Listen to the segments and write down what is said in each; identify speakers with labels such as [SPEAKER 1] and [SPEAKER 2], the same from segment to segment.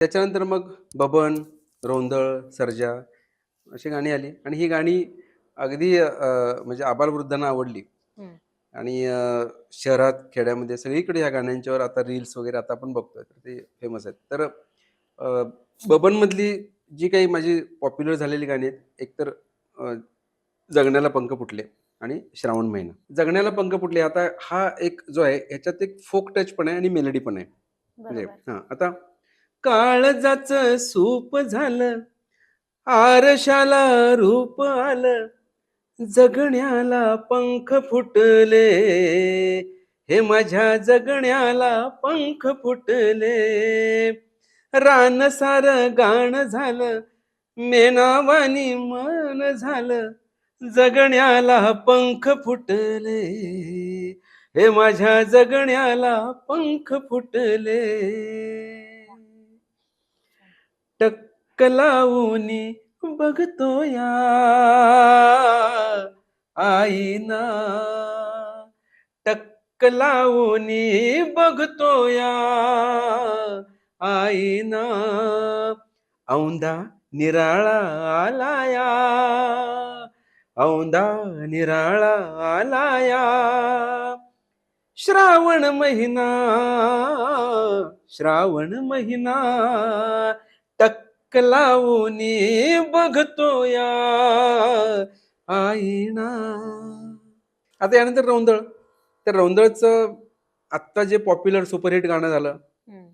[SPEAKER 1] त्याच्यानंतर मग बबन रोंदळ सर्जा अशी गाणी आली. आणि ही गाणी अगदी म्हणजे आबालवृद्धांना आवडली. आणि शहरात खेड्यामध्ये सगळीकडे ह्या गाण्यांच्यावर आता रील्स वगैरे आता आपण बघतोय तर ते फेमस आहेत. तर बबनमधली जी काही माझी पॉप्युलर झालेली गाणी आहेत एकतर जगण्याला पंख फुटले आणि श्रावण महिना. जगण्याला पंख फुटले आता हा एक जो आहे ह्याच्यात एक फोक टच पण आहे आणि मेलडी पण आहे. म्हणजे हा आता काळजाच सूप झालं आरशाला रूप आलं जगण्याला पंख फुटले. हे माझ्या जगण्याला पंख फुटले. रानसार गाण झालं मेनावानी मन झालं जगण्याला पंख फुटले. हे माझ्या जगण्याला पंख फुटले. टक्क लावूनी बघतो या आईना टक्क लावूनी बघतो या आईना औंदा निराळा आलाया. औंदा निराळा आलाया. श्रावण महिना श्रावण महिना लावूनी बघतो या आईना. आता यानंतर रौंदळ. त्या रौंदळचं आत्ता जे पॉप्युलर सुपरहिट गाणं झालं.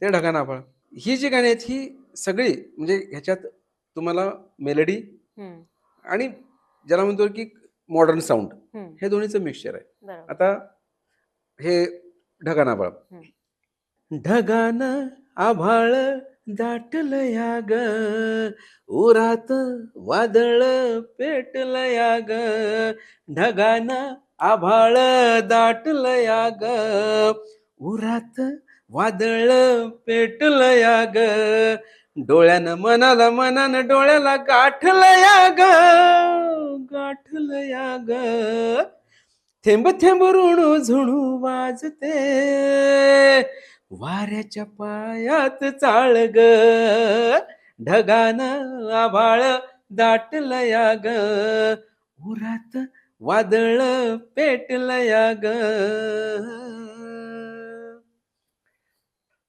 [SPEAKER 1] ते ढगा नाफळ ही जी गाणी आहेत ही सगळी म्हणजे ह्याच्यात तुम्हाला मेलडी. आणि ज्याला म्हणतो की मॉडर्न साऊंड. हे दोन्हीचं मिक्सचर आहे. आता हे ढगान आभाळ ढगान आभाळ दाटलं या ग उरात वादळ पेटलं या ग ढगान आभाळ दाटलं या ग उरात वादळ पेटलं या ग डोळ्यानं मनाला मनानं डोळ्याला गाठलं या ग गाठलं या ग थेंब थेंब ऋणू झुणू वाजते वाऱ्याच्या पायात चाळ ग ढगान आभाळ दाटलं या ग उरात वादळ पेटलं या ग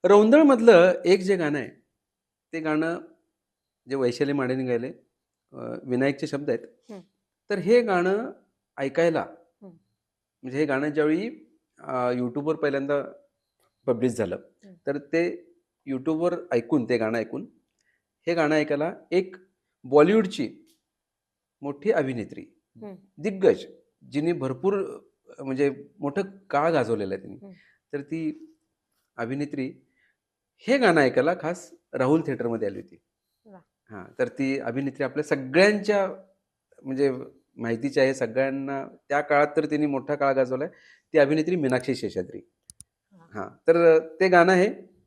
[SPEAKER 1] रौंदळ मधलं एक जे गाणं आहे ते गाणं जे वैशाली माडेने गायले विनायकचे शब्द आहेत. तर हे गाणं ऐकायला. म्हणजे हे गाणं ज्यावेळी यूट्यूबवर पहिल्यांदा पब्लिश झालं. तर ते यूट्यूबवर ऐकून ते गाणं ऐकून हे गाणं ऐकायला एक बॉलिवूडची मोठी अभिनेत्री. दिग्गज जिने भरपूर म्हणजे मोठं काळ गाजवलेलं आहे तिने. तर ती अभिनेत्री हे गाणं ऐकायला खास राहुल थिएटरमध्ये आली होती. हां तर ती अभिनेत्री आपल्या सगळ्यांच्या म्हणजे माहितीची आहे सगळ्यांना. त्या काळात तर तिने मोठा काळ गाजवलाय. ती अभिनेत्री मीनाक्षी शेषाद्री
[SPEAKER 2] हा.
[SPEAKER 1] तर ते गाणं आहे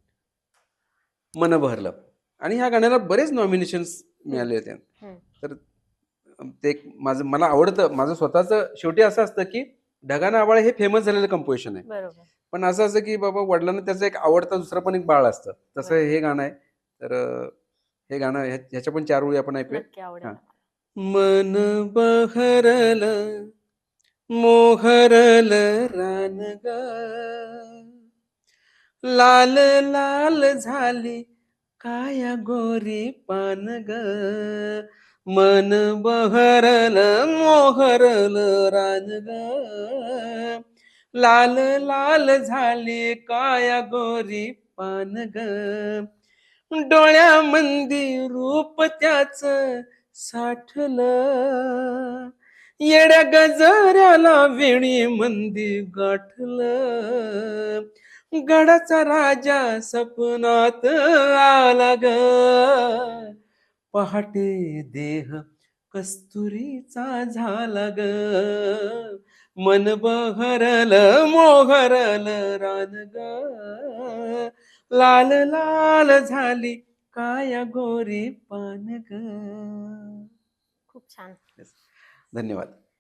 [SPEAKER 1] मन बहरलं आणि ह्या गाण्याला बरेच नॉमिनेशन्स मिळाले होते. तर ते माझं मला आवडतं माझं स्वतःचं शेवटी असं असतं की ढगाना आवाळ हे फेमस झालेलं कंपोजिशन आहे. पण असं असं की बाबा वडिलांना त्याचं एक आवडतं दुसरं पण एक बाळ असतं. तसं. हे गाणं आहे. तर हे गाणं ह्या- ह्याच्या पण चार ओळी आपण ऐकूया. मन बहरल मोहरल रानग. लाल लाल झाली काया गोरी पान ग मन बहरल मोहरल रान ग लाल लाल झाली काया गोरी पान ग डोळ्यामंदी रूप त्याच साठलं. येड्या गजऱ्याला वेणी मंदी गाठलं. गडाचा राजा सपनात आला ग. पहाटे देह कस्तुरीचा झाला ग. मन बहरल मोहरल रान ग. लाल लाल झाली काया गोरी पान ग
[SPEAKER 2] खूप छान.
[SPEAKER 1] धन्यवाद.